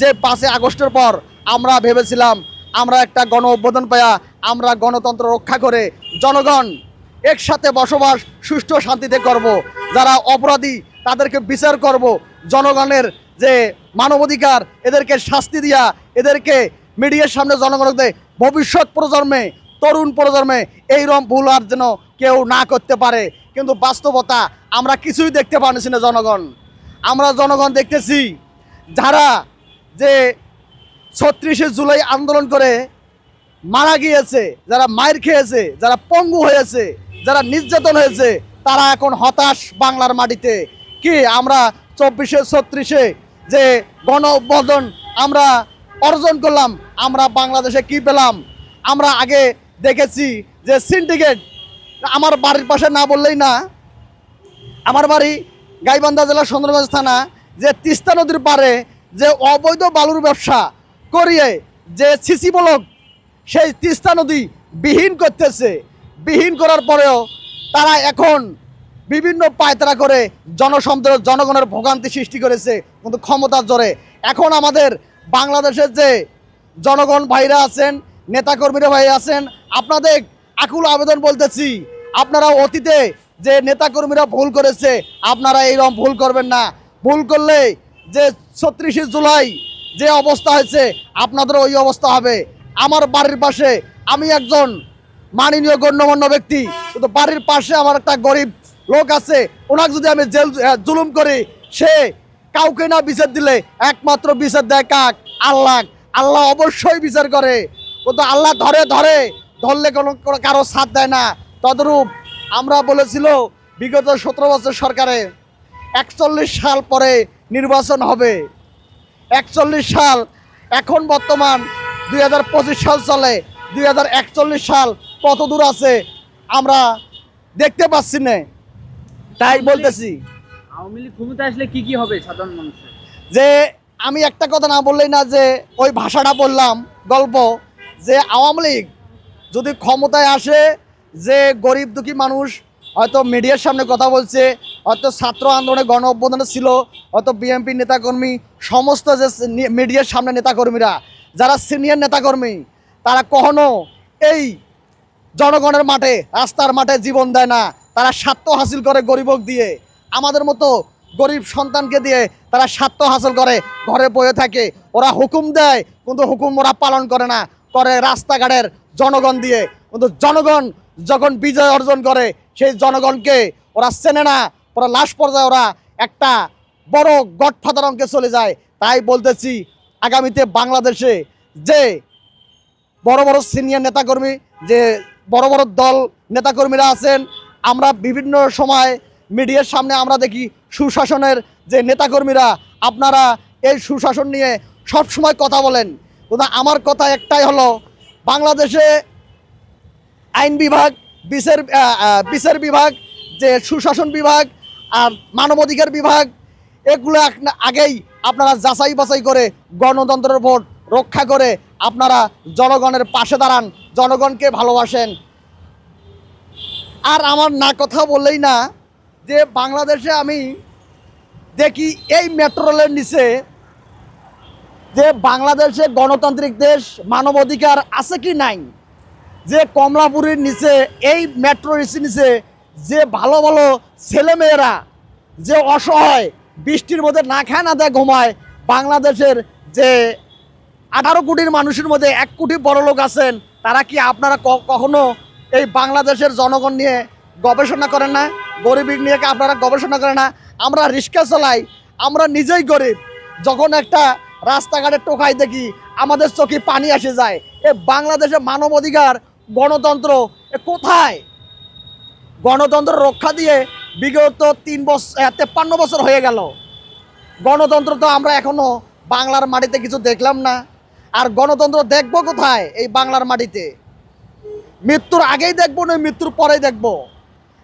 যে পাঁচই আগস্টের পর আমরা ভেবেছিলাম আমরা একটা গণ অভ্যুত্থান পাইয়া আমরা গণতন্ত্র রক্ষা করে জনগণ একসাথে বসবাস, সুষ্ঠু শান্তিতে করব। যারা অপরাধী, তাদেরকে বিচার করব। জনগণের যে মানবাধিকার, এদেরকে শাস্তি দিয়া, এদেরকে মিডিয়ার সামনে জনগণকে ভবিষ্যৎ প্রজন্মে, তরুণ প্রজন্মে এইরকম ভুল আর যেন কেউ না করতে পারে। কিন্তু বাস্তবতা আমরা কিছুই দেখতে পারছি না জনগণ। আমরা জনগণ দেখতেছি, যারা যে ছত্রিশে জুলাই আন্দোলন করে মারা গিয়েছে, যারা মায়ের খেয়েছে, যারা পঙ্গু হয়েছে, যারা নির্যাতন হয়েছে, তারা এখন হতাশ বাংলার মাটিতে। কি আমরা চব্বিশে, ছত্রিশে যে গণ আমরা অর্জন করলাম, আমরা বাংলাদেশে কি পেলাম? আমরা আগে দেখেছি যে সিন্ডিকেট আমার বাড়ির পাশে না বললেই না, আমার বাড়ি গাইবান্ধা জেলার সুন্দরগঞ্জ থানা, যে তিস্তা নদীর পারে অবৈধ বালুর ব্যবসা করিয়ে যে সিসি ব্লক, সেই তিস্তা নদী বিহীন করতেছে। বিহীন করার পরেও তারা এখন বিভিন্ন পায়তারা করে জনসম্পদ জনগণের ভোগান্তি সৃষ্টি করেছে কিন্তু ক্ষমতার জোরে এখন আমাদের বাংলাদেশের যে জনগণ ভাইরা আছেন, নেতাকর্মীরা ভাই আছেন, আপনাদের আকুল আবেদন বলতেছি, আপনারা অতীতে যে নেতাকর্মীরা ভুল করেছে, আপনারা এইরকম ভুল করবেন না। ভুল করলে যে ছত্রিশে জুলাই যে অবস্থা হয়েছে আপনাদের ওই অবস্থা হবে। আমার বাড়ির পাশে আমি একজন মাননীয় গণ্যমান্য ব্যক্তি, কিন্তু বাড়ির পাশে আমার একটা গরিব লোক আছে, ওনাকে যদি আমি জেল জুলুম করি, সে কাউকে না বিচার দিলে, একমাত্র বিচার দেয় কাক? আল্লাহ। আল্লাহ অবশ্যই বিচার করে। কিন্তু আল্লাহ ধরে ধরে, ধরলে কোনো কারও সাথ দেয় না। তদরূপ আমরা বলেছিল, বিগত সতেরো বছর সরকারে একচল্লিশ সাল পরে নির্বাচন হবে। একচল্লিশ সাল এখন বর্তমান দুই হাজার পঁচিশ সাল চলে দুই হাজার একচল্লিশ সাল কত দূর আছে আমরা দেখতে পাচ্ছি না। তাই বলতেছি। আওয়ামী লীগ ক্ষমতা আসলে কি কি হবে সাধারণ মানুষের? যে আমি একটা কথা না বললেই না যে ওই ভাষাটা বললাম গল্প যে আওয়ামী লীগ যদি ক্ষমতায় আসে যে গরিব দুঃখী মানুষ হয়তো মিডিয়ার সামনে কথা বলছে হয়তো ছাত্র আন্দোলনে গণ অভ্যুত্থানে ছিল হয়তো বিএনপি নেতাকর্মী, সমস্ত যে মিডিয়ার সামনে নেতাকর্মীরা, যারা সিনিয়র নেতাকর্মী, তারা কখনো এই জনগণের মাঠে, রাস্তার মাঠে জীবন দেয় না। তারা স্বার্থ হাসিল করে গরিবক দিয়ে। আমাদের মতো গরিব সন্তানকে দিয়ে তারা স্বার্থ হাসিল করে, ঘরে বয়ে থাকে। ওরা হুকুম দেয়, কিন্তু হুকুম ওরা পালন করে না। করে রাস্তাঘাটের জনগণ দিয়ে। কিন্তু জনগণ যখন বিজয় অর্জন করে, সেই জনগণকে ওরা চেনে না। ওরা লাশ পর্যায়ে ওরা একটা বড় গডফাদার অঙ্কে চলে যায়। তাই বলতেছি আগামীতে বাংলাদেশে যে বড় বড় সিনিয়র নেতাকর্মী, যে বড় বড় দল নেতাকর্মীরা আছেন, আমরা বিভিন্ন সময় মিডিয়ার সামনে আমরা দেখি সুশাসনের যে নেতাকর্মীরা, আপনারা এই সুশাসন নিয়ে সব সময় কথা বলেন। কিন্তু আমার কথা একটাই হলো, বাংলাদেশে আইন বিভাগ, বিচার বিচার বিভাগ, যে সুশাসন বিভাগ আর মানবাধিকার বিভাগ, এগুলো আগেই আপনারা যাচাই বাছাই করে গণতন্ত্রের ভোট রক্ষা করে আপনারা জনগণের পাশে দাঁড়ান, জনগণকে ভালোবাসেন। আর আমার না কথা বললেই না, যে বাংলাদেশে আমি দেখি এই মেট্রো রেলের নিচে যে বাংলাদেশে গণতান্ত্রিক দেশ মানবাধিকার আছে কি নাই, যে কমলাপুরের নিচে, এই মেট্রো রেসির নিচে যে ভালো ভালো ছেলেমেয়েরা যে অসহায়, বৃষ্টির মধ্যে না খায়, না দেয়, ঘুমায়, বাংলাদেশের যে আঠারো কোটির মানুষের মধ্যে এক কোটি বড় লোক আছেন, তারা কি আপনারা কখনো এই বাংলাদেশের জনগণ নিয়ে গবেষণা করেন না? গরিব নিয়ে কি আপনারা গবেষণা করেন না? আমরা রিক্সা চলাই, আমরা নিজেই গরিব। যখন একটা রাস্তাঘাটে টোকাই দেখি, আমাদের চোখে পানি এসে যায়, এ বাংলাদেশে মানবাধিকার, গণতন্ত্র কোথায়? গণতন্ত্র রক্ষা দিয়ে বিগত তিন বছর তেপ্পান্ন বছর হয়ে গেল। গণতন্ত্র তো আমরা এখনও বাংলার মাটিতে কিছু দেখলাম না। আর গণতন্ত্র দেখব কোথায় এই বাংলার মাটিতে? মৃত্যুর আগেই দেখব না মৃত্যুর পরেই দেখব।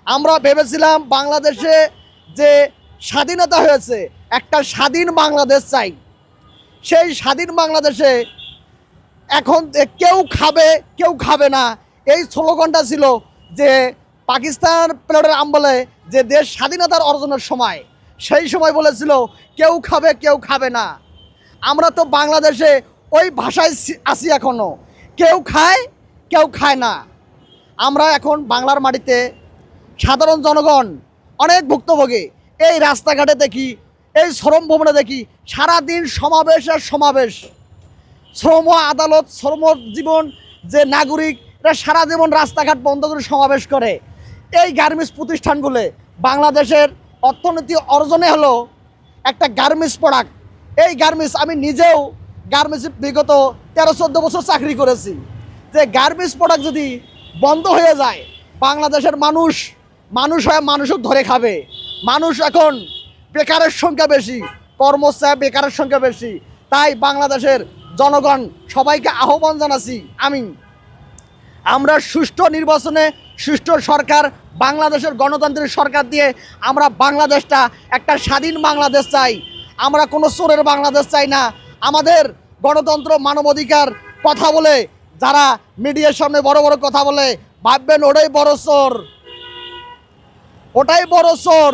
আমরা ভেবেছিলাম বাংলাদেশে যে স্বাধীনতা হয়েছে, একটা স্বাধীন বাংলাদেশ চাই। সেই স্বাধীন বাংলাদেশে এখন কেউ খাবে কেউ খাবে না। এই স্লোগানটা ছিল যে পাকিস্তান প্লেটের আমলে যে দেশ স্বাধীনতার অর্জনের সময়, সেই সময় বলেছিল, কেউ খাবে কেউ খাবে না। আমরা তো বাংলাদেশে ওই ভাষায় সি- আছি এখনও। কেউ খায় কেউ খায় না। আমরা এখন বাংলার মাটিতে সাধারণ জনগণ, অনেক ভুক্তভোগী, এই রাস্তাঘাটে দেখি, এই শ্রম ভবনে দেখি, সারাদিন সমাবেশ আর সমাবেশ। শ্রম আদালত, শ্রম জীবন যে নাগরিক, এরা সারা জীবন রাস্তাঘাট বন্ধ করে সমাবেশ করে। এই গার্মেন্টস প্রতিষ্ঠানগুলো বাংলাদেশের অর্থনীতি অর্জনে হলো একটা গার্মেন্টস প্রোডাক্ট এই গার্মেন্টস আমি নিজেও গার্মেন্টস বিগত তেরো চোদ্দ বছর চাকরি করেছি। যে গার্মেন্টস প্রোডাক্ট যদি বন্ধ হয়ে যায়, বাংলাদেশের মানুষ মানুষ হয়ে মানুষও ধরে খাবে। মানুষ এখন বেকারের সংখ্যা বেশি কর্মচায় বেকারের সংখ্যা বেশি। তাই বাংলাদেশের জনগণ সবাইকে আহ্বান জানাচ্ছি আমি আমরা সুষ্ঠু নির্বাচনে সুষ্ঠু সরকার, বাংলাদেশের গণতান্ত্রিক সরকার দিয়ে আমরা বাংলাদেশটা, একটা স্বাধীন বাংলাদেশ চাই। আমরা কোনো চোরের বাংলাদেশ চাই না। আমাদের গণতন্ত্র মানবাধিকার কথা বলে, যারা মিডিয়ার সামনে বড় বড় কথা বলে, ভাববেন ওটাই বড় চোর। ওটাই বড় চোর।